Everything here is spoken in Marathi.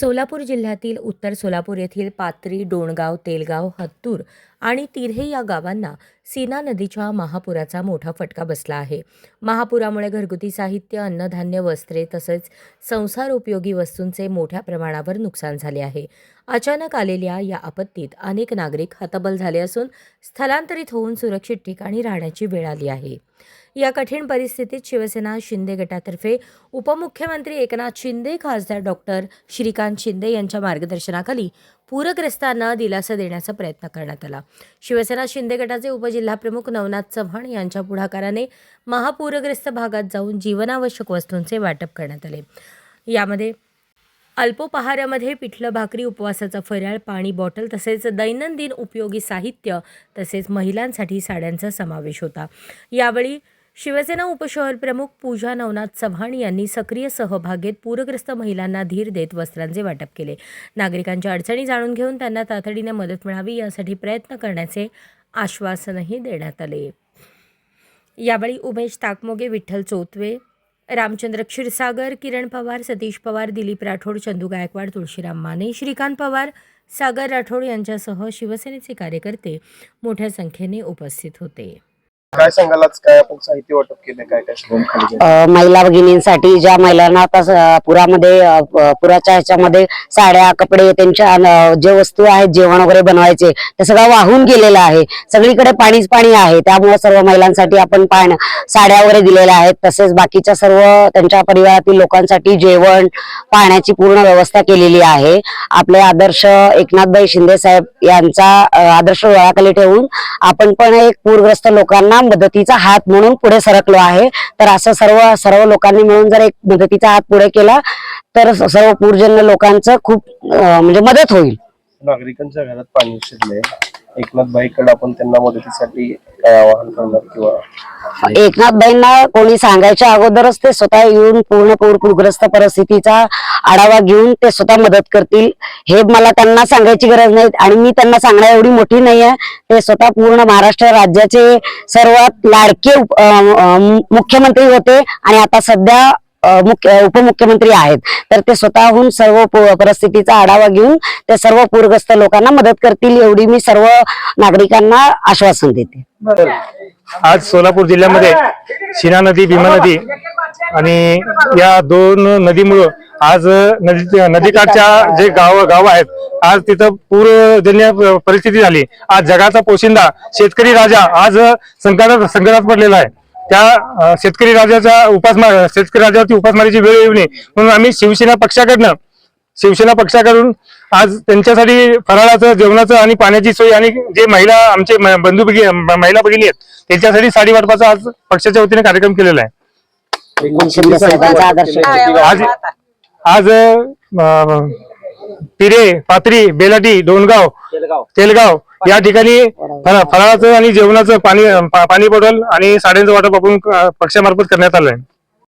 सोलापूर जिल्ह्यातील उत्तर सोलापूर येथील पात्री डोणगाव तेलगाव हत्तूर आणि तिऱ्हे या गावांना सीना नदीच्या महापुराचा मोठा फटका बसला आहे. महापुरामुळे घरगुती साहित्य अन्नधान्य वस्त्रे तसेच संसार उपयोगी वस्तूंचे मोठ्या प्रमाणावर नुकसान झाले आहे. अचानक आलेल्या या आपत्तीत अनेक नागरिक हतबल झाले असून स्थलांतरित होऊन सुरक्षित ठिकाणी राहण्याची वेळ आली आहे. या कठीण परिस्थितीत शिवसेना शिंदे गटातर्फे उपमुख्यमंत्री एकनाथ शिंदे खासदार डॉक्टर श्रीकांत शिंदे यांच्या मार्गदर्शनाखाली पूरग्रस्तांना दिलासा देण्याचा प्रयत्न करण्यात आला. शिवसेना शिंदे गटाचे उपजिल्हाप्रमुख नवनाथ चव्हाण यांच्या पुढाकाराने महापूरग्रस्त भागात जाऊन जीवनावश्यक वस्तूंचे वाटप करण्यात आले. यामध्ये अल्पोपहारामध्ये पिठलं भाकरी उपवासाचा फराळ पाणी बॉटल तसेच दैनंदिन उपयोगी साहित्य तसेच महिलांसाठी साड्यांचा समावेश होता. यावेळी शिवसेना उपशहर प्रमुख पूजा नवनाथ चव्हाण यांनी सक्रिय सहभाग घेत पूरग्रस्त महिलांना धीर देत वस्त्रांचे वाटप केले. नागरिकांच्या अडचणी जाणून घेऊन त्यांना तातडीने मदत मिळावी यासाठी प्रयत्न करण्याचे आश्वासनही देण्यात आले. यावेळी उमेश ताकमोगे विठ्ठल चोतवे रामचंद्र क्षीरसागर किरण पवार सतीश पवार दिलीप राठोड चंदू गायकवाड तुळशीराम माने श्रीकांत पवार सागर राठोड यांच्यासह शिवसेनेचे कार्यकर्ते मोठ्या संख्येने उपस्थित होते. काय सांगाल आज काय आपण साहित्य वाटप केले काय काय अ, महिला भगिनींसाठी ज्या महिलांना आता स- पुरामध्ये अ, प- पुराच्या ह्याच्यामध्ये साड्या कपडे त्यांच्या जे वस्तू आहेत जेवण वगैरे बनवायचे ते सगळं वाहून गेलेलं आहे. सगळीकडे पाणीच पाणी आहे. त्यामुळे सर्व महिलांसाठी आपण पाण साड्या वगैरे दिलेल्या आहेत. तसेच बाकीच्या सर्व त्यांच्या परिवारातील लोकांसाठी जेवण पाण्याची पूर्ण व्यवस्था केलेली आहे. आपले आदर्श एकनाथभाई शिंदे साहेब यांचा अ, आदर्श डोळ्याखाली ठेवून आपण पण एक पूरग्रस्त लोकांना मदतीचा हात म्हणून पुढे सरकलो आहे. तर असं सर्व सर्व लोकांनी मिळून जर एक मदतीचा हात पुढे केला तर सर्व पूरजन्य लोकांचं खूप म्हणजे मदत होईल. नागरिकांच्या घरात पाणी शिरले एकनाथ भाईकडे आपण त्यांना मदतीसाठी काय आवाहन करणार किंवा एकनाथबाईंना कोणी सांगायच्या अगोदरच ते स्वतः येऊन पूर्ण पूरग्रस्त परिस्थितीचा आढावा घेऊन ते स्वतः मदत करतील. हे मला त्यांना सांगायची गरज नाही आणि मी त्यांना सांगण्या एवढी मोठी नाही आहे. ते स्वतः पूर्ण महाराष्ट्र राज्याचे सर्वात लाडके मुख्यमंत्री होते आणि आता सध्या मुख्य उपमुख्यमंत्री आहेत. तर ते स्वतःहून सर्व परिस्थितीचा आढावा घेऊन त्या सर्व पूरग्रस्त लोकांना मदत करतील एवढी मी सर्व नागरिकांना आश्वासन देते. आज सोलापूर जिल्ह्यामध्ये शिना नदी भीमा नदी आणि या दोन नदीमुळं आज नदी नदीकाठच्या जे गाव गाव आहेत आज तिथं पूरजन्य परिस्थिती झाली. आज जगाचा पोशिंदा शेतकरी राजा आज संकटात संकटात पडलेला आहे. त्या शेतकरी राजाच्या उपासमार शेतकरी राजावरती उपासमारीची वेळ येऊ नये. म्हणून आम्ही शिवसेना पक्षाकडनं शिवसेना पक्षाकडून आज त्यांच्यासाठी फराळाचं जेवणाचं आणि पाण्याची सोय आणि जे महिला आमचे बंधू भगिनी महिला भगिनी आहेत त्यांच्यासाठी साडी वाटपाचा आज पक्षाच्या वतीने कार्यक्रम केलेला आहे? आज पिरे पात्री बेलाटी डोणगाव तेलगाव. या ठिकाणी फरा- फराळाचं आणि जेवणाचं पाणी पाणी बॉटल आणि साड्यांचं वाटप आपण पक्षामार्फत करण्यात आलं आहे